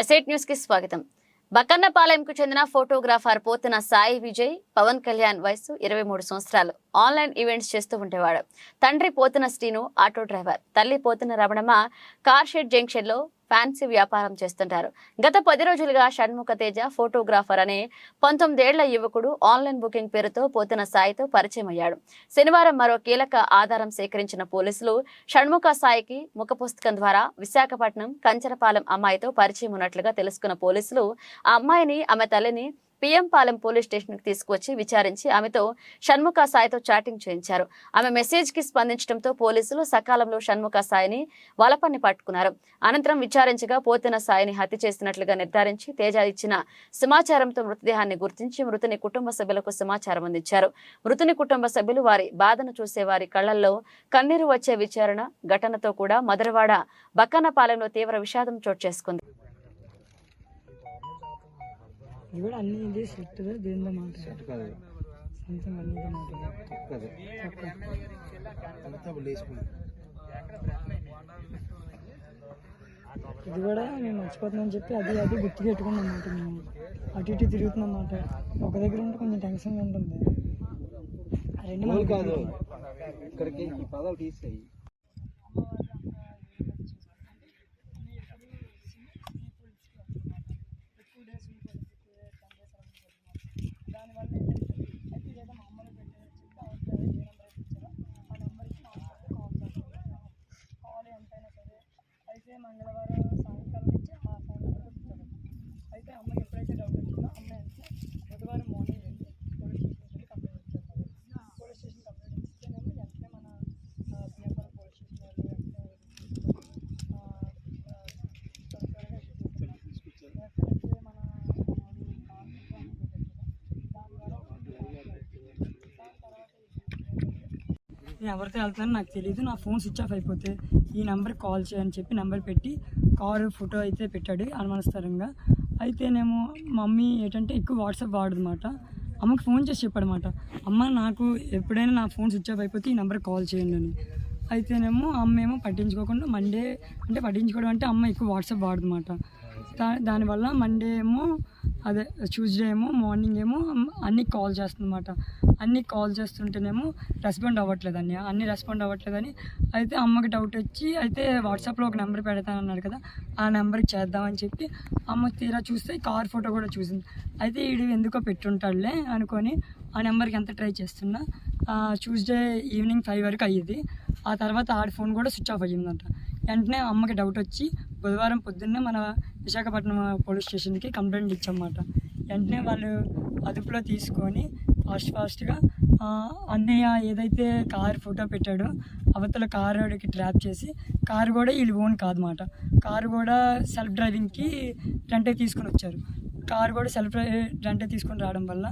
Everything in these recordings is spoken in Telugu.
ఎసైట్ న్యూస్కి స్వాగతం. బకన్నపాలెంకు చెందిన ఫోటోగ్రాఫర్ పోతున్న సాయి విజయ్ పవన్ కళ్యాణ్ వయసు ఇరవై మూడు సంవత్సరాలు. ఆన్లైన్ ఈవెంట్స్ చేస్తూ ఉండేవాడు. తండ్రి పోతున్న శ్రీను ఆటో డ్రైవర్. తల్లి పోతున్న రమణమ్మ కార్ షెడ్ ఫ్యాన్సీ వ్యాపారం చేస్తుంటారు. గత పది రోజులుగా షణ్ముఖ తేజ ఫోటోగ్రాఫర్ అనే పంతొమ్మిదేళ్ళ యువకుడు ఆన్లైన్ బుకింగ్ పేరుతో పోతున్న సాయితో పరిచయం అయ్యాడు శనివారం మరో కీలక ఆధారం సేకరించిన పోలీసులు షణ్ముఖ సాయికి ముఖ పుస్తకం ద్వారా విశాఖపట్నం కంచరపాలెం అమ్మాయితో పరిచయం ఉన్నట్లుగా తెలుసుకున్న పోలీసులు ఆ అమ్మాయిని ఆమె తల్లిని పిఎం పాలెం పోలీస్ స్టేషన్కి తీసుకువచ్చి విచారించి ఆమెతో షణ్ముఖ సాయితో చాటింగ్ చేయించారు. ఆమె మెసేజ్కి స్పందించడంతో పోలీసులు సకాలంలో షణ్ముఖ సాయిని వలపన్ని పట్టుకున్నారు. అనంతరం విచారించగా పోతున్న సాయిని హత్య చేసినట్లుగా నిర్ధారించి తేజ ఇచ్చిన సమాచారంతో మృతదేహాన్ని గుర్తించి మృతుని కుటుంబ సభ్యులకు సమాచారం అందించారు. మృతుని కుటుంబ సభ్యులు వారి బాధను చూసే వారి కళ్ళల్లో కన్నీరు వచ్చే విచారణ ఘటనతో కూడా మదరవాడ బక్కన్నపాలెంలో తీవ్ర విషాదం చోటు చేసుకుంది. ఇది కూడా అన్ని ఇది సెట్ దీనిలో మాట? సెట్ కాదు. సంథింగ్ అన్ని ఇది మాట. ఇది కూడా మేము మర్చిపోతున్నామని చెప్పి అది అది గుర్తు పెట్టుకున్నాం అన్నమాట మేము అటు ఇటు తిరుగుతున్నాం అన్నమాట. ఒక దగ్గర ఉంటే కొంచెం టెన్షన్గా ఉంటుంది. రెండు కాదు. ఇక్కడికి ఈ పదాలు తీసాయి అయితే మంగళవారం సాయంకాలం నుంచి ఆ ఫోన్ నెంబర్ ఇచ్చారు అయితే అమ్మాయి ఎప్పుడైతే డౌట్ వచ్చిందో అమ్మాయి అంటే బుధవారం మార్నింగ్ వెళ్ళి పోలీస్ స్టేషన్కి వెళ్ళి కంప్లైంట్ ఇచ్చారు పోలీస్ స్టేషన్ కంప్లైంట్ ఇస్తేనేమో వెంటనే మన పిఎఫ్ఆర్ పోలీస్ స్టేషన్ వాళ్ళు వెంటనే ఆ, ఆ, త్వరగా తీసుకొచ్చారు. తీసుకొచ్చి మన మనోడి కాన్సెప్ట్ అని పెట్టారు దాని ద్వారా దాని తర్వాత నేను ఎవరితో వెళ్తానో నాకు తెలియదు నా ఫోన్ స్విచ్ ఆఫ్ అయిపోతే ఈ నెంబర్ కాల్ చేయని చెప్పి నెంబర్ పెట్టి కారు ఫోటో అయితే పెట్టాడు అనుమానస్తరంగా అయితేనేమో మమ్మీ ఏంటంటే ఎక్కువ వాట్సాప్ వాడదన్నమాట. అమ్మకి ఫోన్ చేసి చెప్పాడనమాట అమ్మ నాకు ఎప్పుడైనా నా ఫోన్ స్విచ్ ఆఫ్ అయిపోతే ఈ నెంబర్ కాల్ చేయండి అని. అయితేనేమో అమ్మ ఏమో పట్టించుకోకుండా మండే అంటే పట్టించుకోవడం అంటే అమ్మ ఎక్కువ వాట్సాప్ వాడదన్నమాట. దా దానివల్ల మండే ఏమో అదే ట్యూస్డే ఏమో మార్నింగ్ ఏమో అన్ని కాల్ చేస్తుందన్నమాట. అన్ని కాల్ చేస్తుంటేనేమో రెస్పాండ్ అవ్వట్లేదు అన్ని అన్ని రెస్పాండ్ అవ్వట్లేదని అయితే అమ్మకి డౌట్ వచ్చి అయితే వాట్సాప్లో ఒక నెంబర్ పెడతానన్నాడు కదా ఆ నెంబర్కి చేద్దామని చెప్పి అమ్మ తీరా చూస్తే కార్ ఫోటో కూడా చూసింది. అయితే వీడు ఎందుకో పెట్టుంటాడులే అనుకొని ఆ నెంబర్కి ఎంత ట్రై చేస్తున్నా. ట్యూస్డే ఈవినింగ్ ఫైవ్ వరకు అయ్యింది ఆ తర్వాత ఆడి ఫోన్ కూడా స్విచ్ ఆఫ్ అయ్యిందంట. వెంటనే అమ్మకి డౌట్ వచ్చి బుధవారం పొద్దున్నే మన విశాఖపట్నం పోలీస్ స్టేషన్కి కంప్లైంట్ ఇచ్చామన్నమాట. వెంటనే వాళ్ళు అదుపులో తీసుకొని ఫాస్ట్ ఫాస్ట్గా అన్నయ్య ఏదైతే కార్ ఫోటో పెట్టాడో అవతల కారుకి ట్రాప్ చేసి కారు కూడా వీళ్ళు ఓన్ కాదన్నమాట. కారు కూడా సెల్ఫ్ డ్రైవింగ్కి రెంటే తీసుకొని వచ్చారు. కారు కూడా సెల్ఫ్ రెంటే తీసుకొని రావడం వల్ల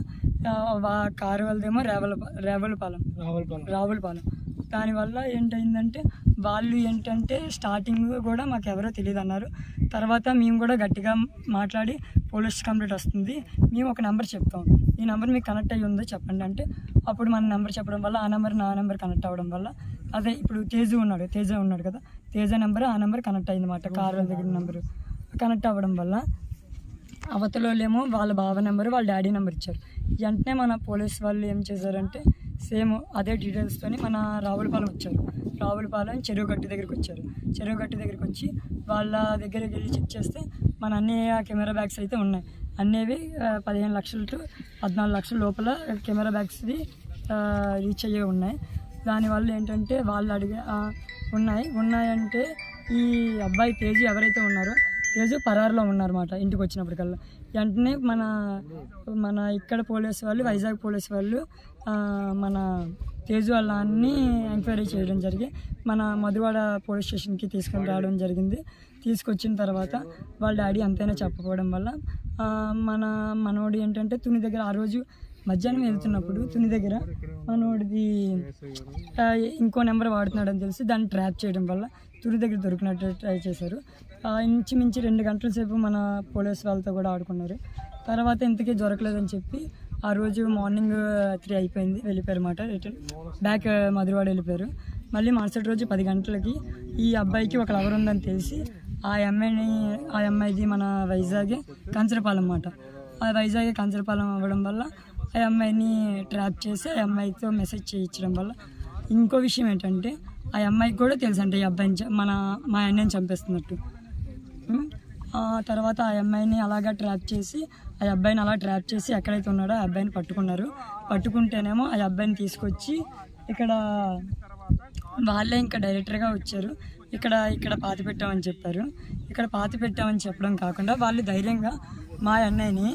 కారు వాళ్ళదేమో రేవల రేవలపాలెం. రావులపాలెం. రావులపాలెం. దానివల్ల ఏంటైందంటే వాళ్ళు ఏంటంటే స్టార్టింగ్ కూడా మాకు ఎవరో తెలియదు అన్నారు తర్వాత మేము కూడా గట్టిగా మాట్లాడి పోలీస్ కంప్లైంట్ వస్తుంది. మేము ఒక నెంబర్ చెప్తాం. ఈ నెంబర్ మీకు కనెక్ట్ అయ్యి ఉందో చెప్పండి అంటే అప్పుడు మన నెంబర్ చెప్పడం వల్ల ఆ నెంబర్ నా నెంబర్ కనెక్ట్ అవ్వడం వల్ల. అదే ఇప్పుడు తేజు ఉన్నాడు తేజ ఉన్నాడు కదా? తేజ నెంబర్ ఆ నెంబర్ కనెక్ట్ అయింది కారు కార్ దగ్గర నెంబరు. కనెక్ట్ అవ్వడం వల్ల. అవతలోళ్ళేమో వాళ్ళ బావ నెంబర్ వాళ్ళ డాడీ నెంబర్ ఇచ్చారు. వెంటనే మన పోలీస్ వాళ్ళు ఏం చేశారంటే సేమ్ అదే డీటెయిల్స్తోని మన రావులపాలెం వచ్చారు. రావులపాలెం చెరువు గట్టి దగ్గరికి వచ్చారు. చెరువు గట్టి దగ్గరికి వచ్చి వాళ్ళ దగ్గరికి వెళ్ళి చెక్ చేస్తే మన అన్ని కెమెరా బ్యాగ్స్ అయితే ఉన్నాయి. అన్నివి పదిహేను లక్షలు టు పద్నాలుగు లక్షల లోపల కెమెరా బ్యాగ్స్ది రీచ్ అయ్యే ఉన్నాయి. దానివల్ల ఏంటంటే వాళ్ళు అడిగే ఉన్నాయి. ఉన్నాయంటే ఈ అబ్బాయి తేజీ ఎవరైతే ఉన్నారో తేజు పరారులో ఉన్నారన్నమాట ఇంటికి వచ్చినప్పటికల్లా. వెంటనే మన మన ఇక్కడ పోలీస్ వాళ్ళు వైజాగ్ పోలీస్ వాళ్ళు మన తేజు వాళ్ళ అన్ని ఎంక్వైరీ చేయడం జరిగి మన మధువాడ పోలీస్ స్టేషన్కి తీసుకొని రావడం జరిగింది. తీసుకొచ్చిన తర్వాత వాళ్ళ డాడీ అంతైనా చెప్పకపోవడం వల్ల మన మనోడు ఏంటంటే తుని దగ్గర ఆ రోజు మధ్యాహ్నం వెళ్తున్నప్పుడు తుని దగ్గర మనోడిది ఇంకో నెంబర్ వాడుతున్నాడని తెలిసి దాన్ని ట్రాప్ చేయడం వల్ల తుని దగ్గర దొరికినట్టు ట్రై చేశారు. ఇంచుమించు రెండు గంటల సేపు మన పోలీస్ వాళ్ళతో కూడా ఆడుకున్నారు. తర్వాత ఇంతకీ దొరకలేదని చెప్పి ఆ రోజు మార్నింగ్ త్రీ అయిపోయింది వెళ్ళిపోయారు అన్నమాట రిటర్న్. బ్యాక్ మధురవాడ వెళ్ళిపోయారు. మళ్ళీ మరుసటి రోజు పది గంటలకి ఈ అబ్బాయికి ఒక లవర్ ఉందని తెలిసి ఆ అమ్మాయిని ఆ అమ్మాయిది మన వైజాగ్ కంచరపాలెం అన్నమాట. ఆ వైజాగ్ కంచరపాలెం అవ్వడం వల్ల ఆ అమ్మాయిని ట్రాప్ చేసి ఆ అమ్మాయితో మెసేజ్ చేయించడం వల్ల ఇంకో విషయం ఏంటంటే ఆ అమ్మాయికి కూడా తెలుసు అంటే ఈ అబ్బాయిని మన మా అన్నని చంపేస్తున్నట్టు. ఆ తర్వాత ఆ అమ్మాయిని అలాగా ట్రాప్ చేసి ఆ అబ్బాయిని అలా ట్రాప్ చేసి ఎక్కడైతే ఉన్నాడో ఆ అబ్బాయిని పట్టుకున్నారు. పట్టుకుంటేనేమో ఆ అబ్బాయిని తీసుకొచ్చి ఇక్కడ వాళ్ళే ఇంకా డైరెక్టర్గా వచ్చారు. ఇక్కడ ఇక్కడ పాతి పెట్టామని చెప్పారు. ఇక్కడ పాతి పెట్టామని చెప్పడం కాకుండా వాళ్ళు ధైర్యంగా మా అన్నయ్యని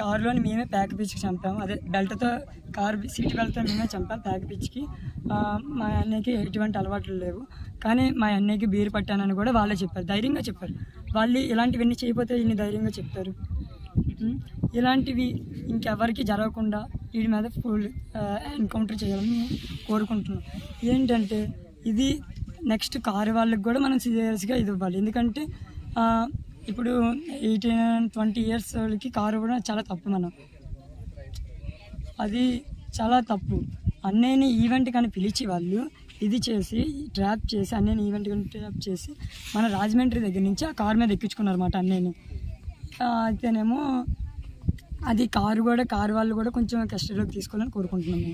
కారులోని మేమే ప్యాక్ పిచ్చికి చంపాము. అదే బెల్ట్తో కారు సీట్ బెల్ట్తో మేమే చంపాం ప్యాక్ పిచ్చికి. మా అన్నయ్యకి ఎటువంటి అలవాట్లు లేవు. కానీ మా అన్నయ్యకి బీరు పట్టానని కూడా వాళ్ళే చెప్పారు. ధైర్యంగా చెప్పారు. వాళ్ళు ఇలాంటివన్నీ చేయకపోతే ఇన్ని ధైర్యంగా చెప్తారు. ఇలాంటివి ఇంకెవరికి జరగకుండా వీడి మీద ఫుల్ ఎన్కౌంటర్ చేయాలని కోరుకుంటున్నాం. ఏంటంటే ఇది నెక్స్ట్ కారు వాళ్ళకి కూడా మనం సీరియస్గా ఇది ఇవ్వాలి. ఎందుకంటే ఇప్పుడు ఎయిటీన్ ట్వంటీ ఇయర్స్ వాళ్ళకి కారు కూడా చాలా తప్పు మనం. అది చాలా తప్పు. అన్నయ్యని ఈవెంట్ కానీ పిలిచి వాళ్ళు ఇది చేసి ట్రాప్ చేసి అన్నయ్యని ఈవెంట్ కానీ ట్రాప్ చేసి మన రాజమండ్రి దగ్గర నుంచి ఆ కారు మీద ఎక్కించుకున్నారు అన్నమాట అన్నయ్యని అయితేనేమో అది కారు కూడా కారు వాళ్ళు కూడా కొంచెం కస్టడీలోకి తీసుకోవాలని కోరుకుంటున్నాము.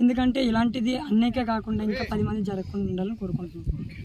ఎందుకంటే ఇలాంటిది అన్నయ్యకే కాకుండా ఇంకా పది మంది జరగకుండా ఉండాలని కోరుకుంటున్నాము.